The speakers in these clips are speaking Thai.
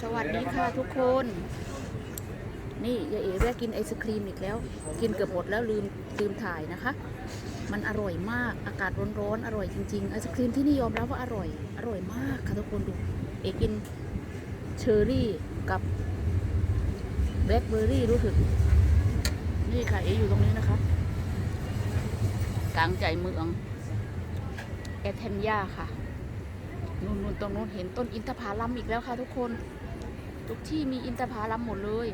สวัสดีค่ะทุกคน นี่ยายเอ๋แวะกินไอศครีมอีกแล้ว กินเกือบหมดแล้วลืมลืมถ่ายนะคะ มันอร่อยมากอากาศร้อนๆอร่อยจริงๆไอศครีมที่นี่ยอมรับว่าอร่อย อร่อยมากค่ะทุกคนดู เอ๋กินเชอร์รี่กับแบล็คเบอร์รี่รู้สึก นี่ค่ะเอ๋อยู่ตรงนี้นะคะกลางใจเมืองแอทเทนยาค่ะ นู่นนู่นตรงนู้นเห็นต้นอินทผลัมอีกแล้วค่ะทุกคน ทุกที่มีอินทผลัมหมดเลย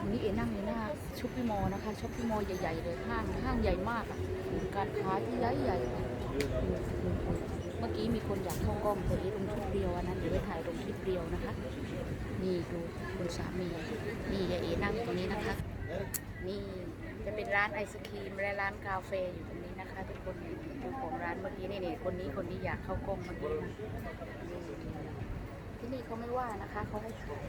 วันนี้เอ๋นั่งอยู่หน้าชุปปี้มอลนะคะชุปปี้มอลใหญ่ๆเลยห้างห้างใหญ่มากอะการค้าที่ใหญ่ใหญ่เมื่อกี้มีคนอยากเข้ากล้องแต่เอ๋ลงคลิปเดียวอันนั้นเดี๋ยวไปถ่ายลงคลิปเดียวนะคะ นี่ดูคุณสามีนี่ยายเอ๋นั่งตรงนี้นะคะ นี่จะเป็นร้านไอศครีมและร้านกาแฟอยู่ตรง นะคะทุกคนเจ้าของร้านเมื่อกี้นี่นี่คนนี้คนนี้อยากเข้ากล้องเมื่อกี้นะที่นี่เขาไม่ว่านะคะเขาให้ขาย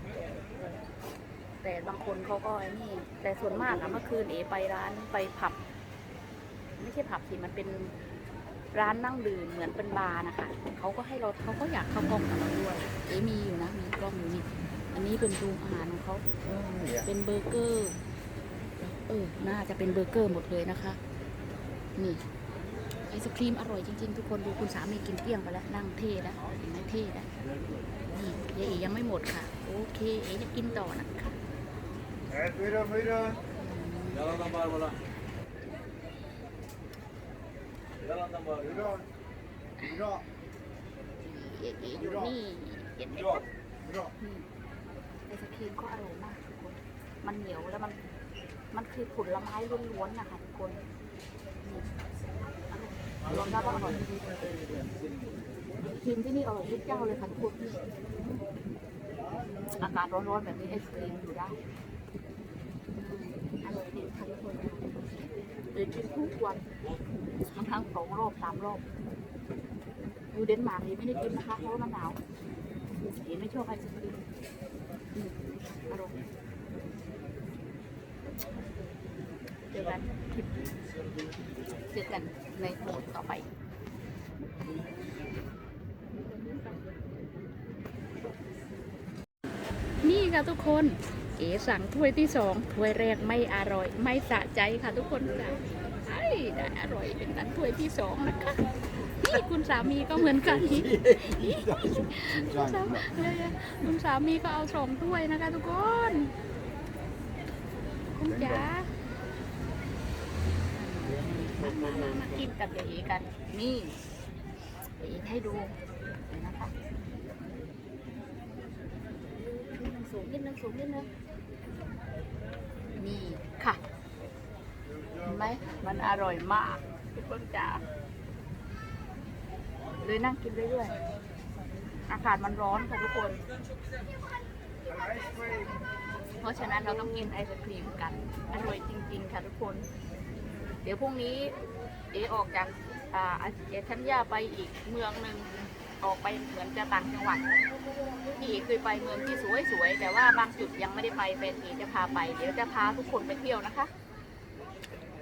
แต่บางคนเขาก็ไอ้นี่ แต่ส่วนมากอะเมื่อคืนเอไปร้านไปผับ ไม่ใช่ผับสิมันเป็นร้านนั่งดื่มเหมือนเป็นบาร์นะคะเขาก็ให้เราเขาก็อยากเข้ากล้องกับเราด้วยเอมีอยู่นะมีกล้องอยู่นี่อันนี้เป็นรุงอาหารของเขาเป็นเบอร์เกอร์ เออ น่าจะเป็นเบอร์เกอร์หมดเลยนะคะ นี่ไอศครีมอร่อยจริงๆ ทุกคนดูคุณสามีกินเกลี้ยงไปแล้วนั่งเท่แล้วเห็นไหมเท่แล้วนี่ยายเอ๋ยังไม่หมดค่ะ โอเคเอ๋จะกินต่อนะคะ Evet buyurun buyurun. Yalandan bağırma lan. Yalandan bağırma. Buyurun. Buyurun. เอ๋อยู่นี่เห็นไหมไอศครีมก็อร่อยมากทุกคน มันเหนียวแล้วมันมันคือผลไม้ล้วนๆนะคะทุกคน นี่อร่อยรวมแล้วก็อร่อยครีมที่นี่อร่อยทุกเจ้าเลยค่ะทุกคนอากาศร้อนๆแบบนี้ไอศครีมอยู่ได้อร่อยดีค่ะทุกคนเลยกินทุกวันบางครั้งสองรอบสามรอบอยู่เดนมาร์กนี่ไม่ได้กินนะคะเพราะว่ามันหนาวเห็นไม่ชอบไอศครีมอร่อย เจอกันคลิปเจอกันในโหมดต่อไปนี่ค่ะทุกคนเอ๋สั่งถ้วยที่สองถ้วยแรกไม่อร่อย ไม่สะใจค่ะทุกคนค่ะไอ้ได้อร่อยเป็นนั้นถ้วยที่สองนะคะ นี่คุณสามีก็เหมือนกันคุณสาคุณสามีก็เอาสองถ้วยนะคะทุกคน คุณจ๋า มากินกับเอ๋กัน นี่เอ๋ให้ดูนะคะนิดนึงสูงนิดนึงสูงนิดนึงนี่ค่ะเห็นไหมมันอร่อยมากทุกคนจ๋าเลยนั่งกินเรื่อยๆอากาศมันร้อนค่ะทุกคน เพราะฉะนั้นเราต้องกินไอศครีมกัน อร่อยจริง ๆ ค่ะทุกคน เดี๋ยวพรุ่งนี้เอออกจากอ่าเอชัญญาไปอีกเมืองหนึ่งออกไปเหมือนจะต่างจังหวัดพี่เอกเคยไปเมืองที่สวยๆแต่ว่าบางจุดยังไม่ได้ไปแฟนเอจะพาไป เดี๋ยวจะพาทุกคนไปเที่ยวนะคะ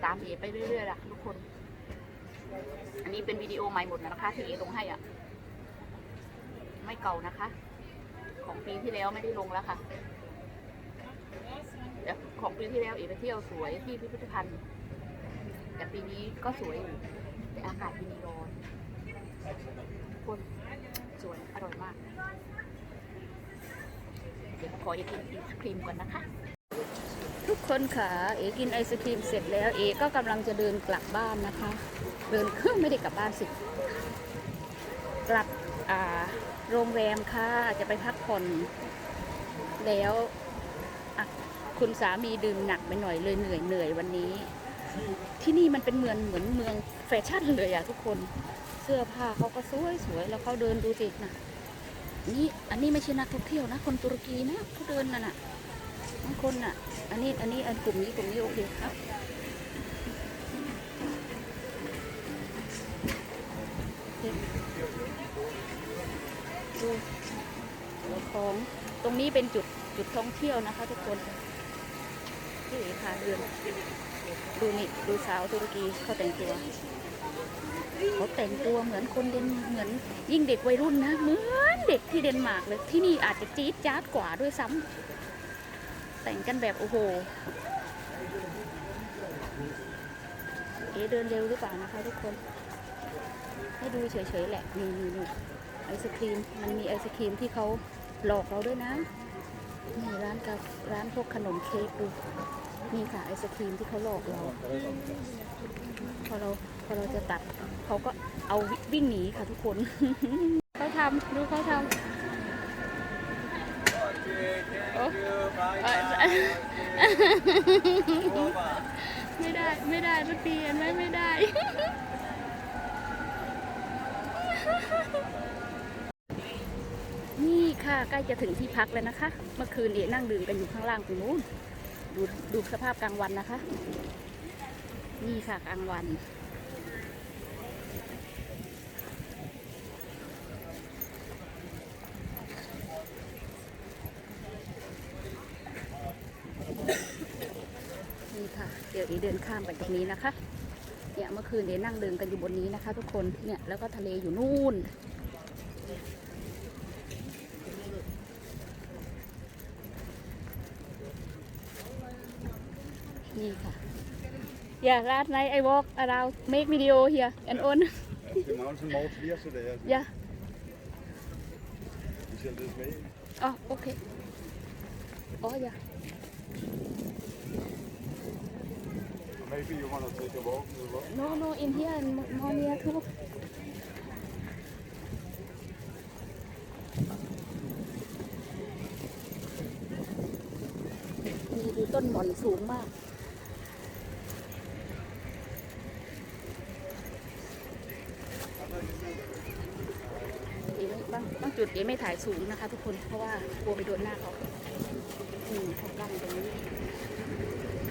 ตามเอไปเรื่อยๆล่ะทุกคน อันนี้เป็นวิดีโอใหม่หมดนะคะ ที่เอลงให้อะ ไม่เก่านะคะ ของปีที่แล้วไม่ได้ลงแล้วค่ะแต่ของปีที่แล้วเอไปเที่ยวสวยที่พิพิธภัณฑ์ แต่ปีนี้ก็สวยอยู่แต่อากาศปีนี้ร้อนคนสวยอร่อยมาก เดี๋ยวขออยากกินไอศครีมก่อนนะคะ ทุกคนค่ะเอกินไอศครีมเสร็จแล้ว เอก็กำลังจะเดินกลับบ้านนะคะ เดินเครื่องไม่ได้กลับบ้านสิ กลับโรงแรมค่ะ จะไปพักผ่อนแล้วคุณสามีดื่มหนักไปหน่อยเลยเหนื่อยเหนื่อยวันนี้ ที่นี่มันเป็นเมืองเหมือนเมืองแฟชั่นเลยอะทุกคนเสื้อผ้าเขาก็สวยสวยๆแล้วเขาเดินดูสินะนี่อันนี้ไม่ใช่นักท่องเที่ยวนะ คนตุรกีนะเขาเดินน่ะน่ะบางคนน่ะ อันนี้อันนี้อันกลุ่มนี้กลุ่มนี้โอเคครับดูของตรงนี้เป็นจุดจุดท่องเที่ยวนะคะ ทุกคนที่เอ๋พาเดิน ดูนี่ดูสาวตุรกีเขาแต่งตัวเขาแต่งตัวเหมือนคนเดนเหมือนยิ่งเด็กวัยรุ่นนะเหมือนเด็กที่เดนมาร์กเลยที่นี่อาจจะจี๊ดจ๊าดกว่าด้วยซ้ำแต่งกันแบบโอ้โหเอเดินเร็วหรือเปล่านะคะทุกคนให้ดูเฉยๆแหละนี่นี่นี่ไอศครีมมันมีไอศครีมที่เขาหลอกเราด้วยนะนี่ร้านกาแฟร้านพวกขนมเค้กดู นี่ค่ะไอศครีมที่เขาหลอกเราพอเราพอเราจะตัดเขาก็เอาวิว่งหนีค่ะทุกคนเขาทำดูเขาทำโอ้ไม่ได้ไม่ได้มันเปลี่ยนไหมไม่ได้นี่ค่ะใกล้จะถึงที่พักแล้วนะคะ เมื่อคืนเอ๋นั่งดื่มกันอยู่ข้างล่างตรงนู้น ดูดูสภาพกลางวันนะคะ นี่ค่ะกลางวันนี่ค่ะ เดี๋ยวเอเดินข้ามไปตรงนี้นะคะ เนี่ยเมื่อคืนเดนั่งเดินกันอยู่บนนี้นะคะ ทุกคน เนี่ยแล้วก็ทะเลอยู่นู่น นี่ค่ะ Yeah, last night I walk around, make video here and on. The mountain most yesterday. Yeah. You said this way. Oh, okay. Oh, yeah. Maybe you want to take a walk as well. No, no, in here and mo- more near too. นี่ดูต้นหม่อนสูงมากเอ๋ไม่บางบางจุด เอ๋ไม่ถ่ายสูงนะคะ ทุกคนเพราะว่ากลัวไปโดนหน้าเขาอืมเขากั้นตรงนี้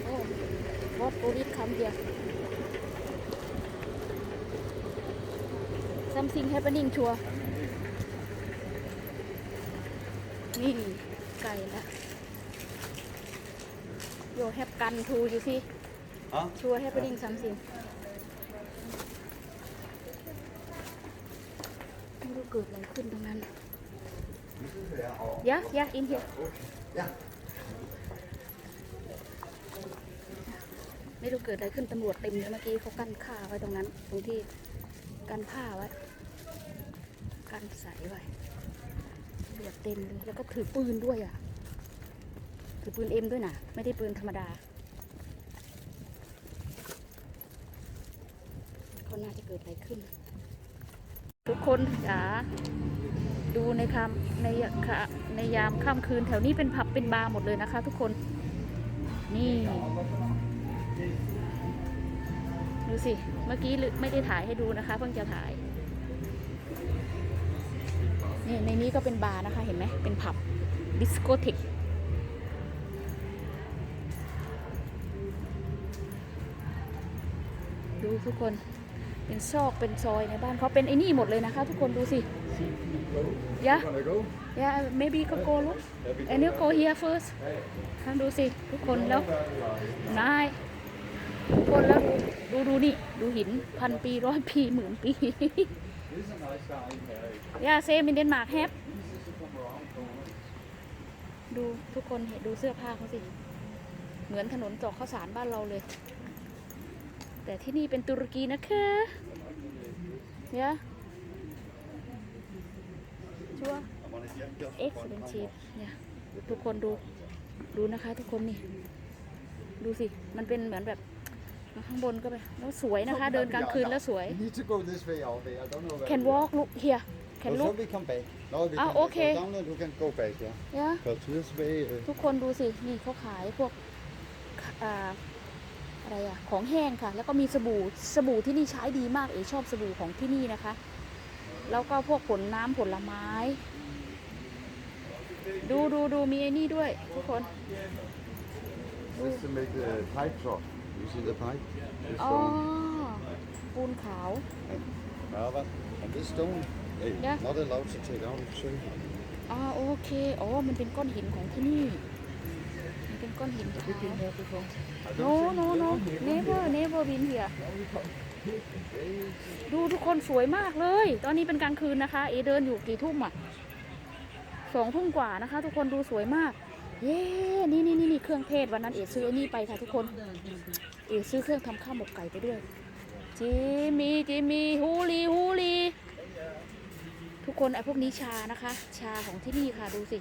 โอ้วอดโอริสคัมเดีย something happening ชัวร์นี่ไกลแล้วโยแฮปกันทูอยู่สิ Huh? ชัวร์ happening something ไม่รู้เกิดอะไรขึ้นตรงนั้น ยะยะ in here ไม่รู้เกิดอะไรขึ้นตำรวจเต็มเลยเมื่อกี้เขากั้นค่าไว้ตรงนั้น ตรงที่กันผ้าไว้ กันใสไว้ตำรวจเต็มเลยแล้วก็ถือปืนด้วยอะ ถือปืนเอ็มด้วยนะไม่ได้ปืนธรรมดาเขาน่าจะเกิดอะไรขึ้น ทุกคนจ๋า ดูในคำในค่ะในยามค่ำคืนแถวนี้เป็นผับเป็นบาร์หมดเลยนะคะ ทุกคน นี่ ดูสิ เมื่อกี้ไม่ได้ถ่ายให้ดูนะคะ เพิ่งจะถ่าย นี่ในนี้ก็เป็นบาร์นะคะ เห็นไหมเป็นผับดิสโกเทกดูทุกคน เป็นซอกเป็นซอยในบ้านเขาเป็นไอ้นี่หมดเลยนะคะ ทุกคนดูสิยะ Wanna go? ยะ maybe ก็ go look and you go here first ท่านดูสิ ทุกคนแล้วนายทุกคนแล้วดูดูดูนี่ ดูหินพันปีร้อยปีหมื่นปียาเซมินเดนมาร์กแฮปดูทุกคนเห็นดูเสื้อผ้าเขาสิ เหมือนถนนจอกข้าวสารบ้านเราเลย แต่ที่นี่เป็นตุรกีนะคะยะชัว I want to get just เอ็กซ์เป็นชีฟเนี่ยทุกคนดูดูนะคะทุกคนนี่ ดูสิ มันเป็นเหมือนแบบข้างบนก็ไปแล้วสวยนะคะ เดินกลางคืนแล้วสวย You need to go this way all day. I don't know where. can we are. walk look here can Oh, look so we come back. No, we Ah, can okay. go down and we can go back. Yeah. เนี่ย Because this way. Uh, ทุกคนดูสิ นี่เขาขายพวกอ่า อะไรอะของแห้งค่ะ แล้วก็มีสบู่สบู่ที่นี่ใช้ดีมากเอ๋ชอบสบู่ของที่นี่นะคะ แล้วก็พวกผลน้ำผลไม้ ดูดูดูมีไอ้นี่ด้วยทุกคน this to make the pipe soft. You see the pipe? This อ๋อ stone. ปูนขาว Uh, but and this stone, hey, Yeah. not allowed to take out. So อ๋อโอเคอ๋อมันเป็นก้อนหินของที่นี่ มันเป็นก้อนหินขาว I don't no think- no yeah, no we can never here. never been here ดูทุกคนสวยมากเลย ตอนนี้เป็นกลางคืนนะคะ เอเดินอยู่กี่ทุ่มอะสองทุ่มกว่านะคะ ทุกคนดูสวยมาก เย้ นี่นี่นี่นี่เครื่องเทศวันนั้นเอซื้ออ้นี่ไปค่ะทุกคน เอซื้อเครื่องทำข้าวหมกไก่ไปด้วยจิมมี่จิมมี่ฮูลีฮูลีทุกคนไอ้พวกนี้ชานะคะ ชาของที่นี่ค่ะดูสิ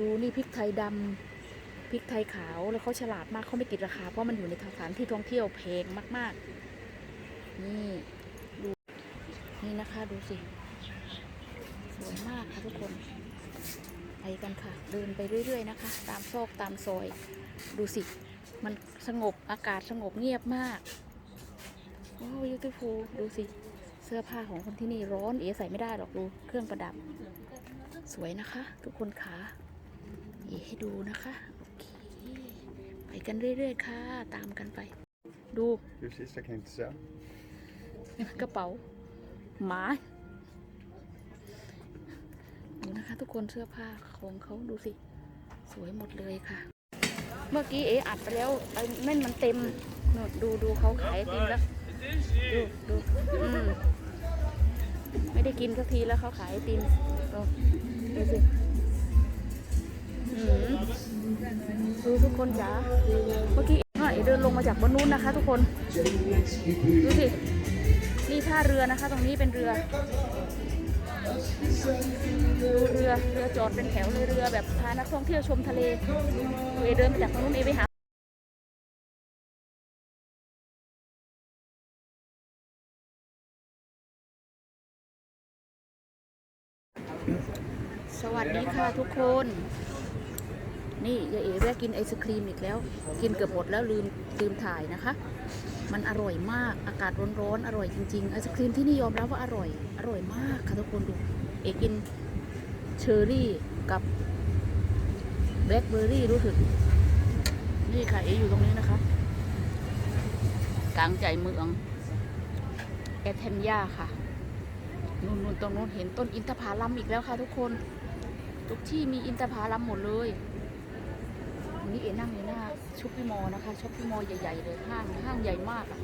ดูนี่พริกไทยดำพริกไทยขาวแล้วเขาฉลาดมากเขาไม่ติดราคา เพราะมันอยู่ในสถานที่ท่องเที่ยวแพงมาก ๆ นี่ดูนี่นะคะดูสิสวยมากค่ะทุกคนไปกันค่ะ เดินไปเรื่อย ๆ นะคะ ตามซอกตามซอย ดูสิ มันสงบอากาศสงบเงียบมากโอ้ยูทูฟูดูสิ เสื้อผ้าของคนที่นี่ร้อนเอ๋ใส่ไม่ได้หรอกดูเครื่องประดับ สวยนะคะ ทุกคนขา เอ๋ให้ดูนะคะ โอเค ไปกันเรื่อยๆค่ะ ตามกันไป ดู Your sister came to sell. กระเป๋า หมาดูนะคะทุกคนเสื้อผ้าของเขาดูสิ สวยหมดเลยค่ะ เมื่อกี้เออัดไปแล้วไอ้เม่นมันเต็มนู่นดูดูเขาขายไอติมแล้ว ดูดูอืมไม่ได้กินสักทีแล้วเขาขายไอติมดูดูสิ ดูทุกคนจ๋าเมื่อกี้เอ๋เดินลงมาจากบนนู้นนะคะ ทุกคน ดูสิ นี่ท่าเรือนะคะ ตรงนี้เป็นเรือ ดูเรือ เรือจอดเป็นแถวเลยเรือแบบพานักท่องเที่ยวชมทะเลเอเดินมาจากตรงนู้นเอไปหาสวัสดีค่ะทุกคน นี่ยายเอ๋แวะกินไอศครีมอีกแล้ว กินเกือบหมดแล้วลืมลืมถ่ายนะคะ มันอร่อยมากอากาศร้อนๆอร่อยจริงๆไอศครีมที่นี่ยอมรับว่าอร่อย อร่อยมากค่ะทุกคนดูเอ๋กินเชอร์รี่กับแบล็คเบอร์รี่รู้สึกนี่ค่ะเอ๋อยู่ตรงนี้นะคะกลางใจเมืองแอทเทนยาค่ะนู่นนู่นตรงนู้นเห็นต้นอินทผลัมอีกแล้วค่ะทุกคน ทุกที่มีอินทผลัมหมดเลย นี้เอ๋นั่งอยู่หน้าช็อปปี้มอลนะคะช็อปปี้มอลใหญ่ๆเลยห้างห้างใหญ่มากอะ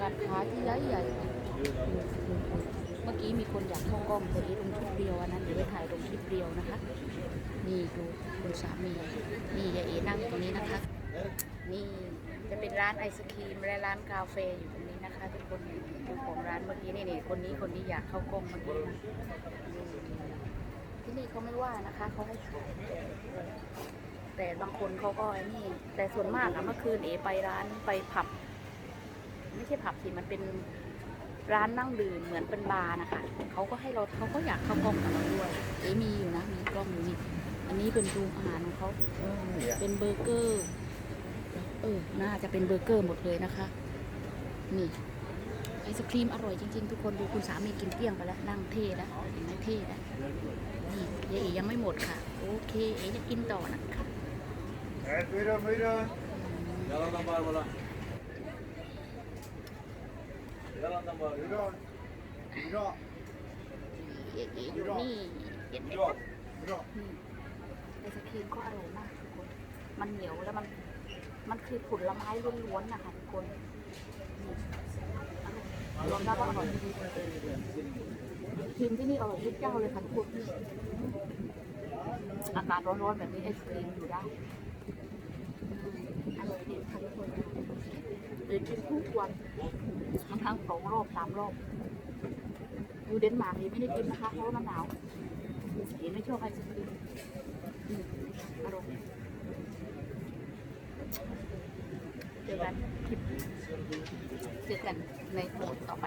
การค้าที่ใหญ่ใหญ่ๆเมื่อกี้มีคนอยากเข้ากล้องแต่เอ๋ลงคลิปเดียวอันนั้นเดี๋ยวไปถ่ายลงคลิปเดียวนะคะ นี่ดูคุณสามีนี่ยายเอนั่งตรงนี้นะคะ นี่จะเป็นร้านไอศครีมและร้านกาแฟอยู่ตรงนี้นะคะทุกคนดูของร้านเมื่อกี้นี่นี่คนนี้คนนี้อยากเข้ากล้องเมื่อกี้ที่นี่เขาไม่ว่านะคะเขาให้ขาย แต่บางคนเขาก็ไอ้นี่ แต่ส่วนมากอะเมื่อคืนเอไปร้านไปผับ ไม่ใช่ผับสิมันเป็นร้านนั่งดื่มเหมือนเป็นบาร์นะคะเขาก็ให้เราเขาก็อยากเข้ากล้องกับเราด้วยเอมีอยู่นะมีกล้องอยู่นี่อันนี้เป็นรูมอาหารของเขาเป็นเบอร์เกอร์เออน่าจะเป็นเบอร์เกอร์หมดเลยนะคะ นี่ไอศครีมอร่อยจริงๆ ทุกคนดูคุณสามีกินเกลี้ยงไปแล้วนั่งเท่แล้วเห็นไหมเท่แล้วนี่ยายเอ๋ยังไม่หมดค่ะ โอเค เอจะกินต่อนะคะ Evet buyurun buyurun. Yalandan bağırma lan. Yalandan bağırıyor. Buyurun. Buyurun. เอ๋เอ๋อยู่นี่เห็นไหม Yok. Buyurun. ไอศครีมก็อร่อยมากทุกคน มันเหนียวแล้วมัน มันคือผลไม้ล้วนๆนะคะทุกคนนี่อร่อยยอมรับว่าอร่อยครีมที่นี่อร่อยทุกเจ้าเลยค่ะทุกคนอากาศร้อนๆแบบนี้ไอศครีมอยู่ได้อร่อยดีค่ะทุกคนเดี๋ ยนกินทุกวันบางครั้งสองรอบสามรอบอยู่เดนมาร์กนี่ไม่ได้กินนะคะเพราะว่ามันหนาวเห็นไม่ชอบไอศครีมอืมอร่อยเจอกันคลิปเจอกันในโหมดต่อไป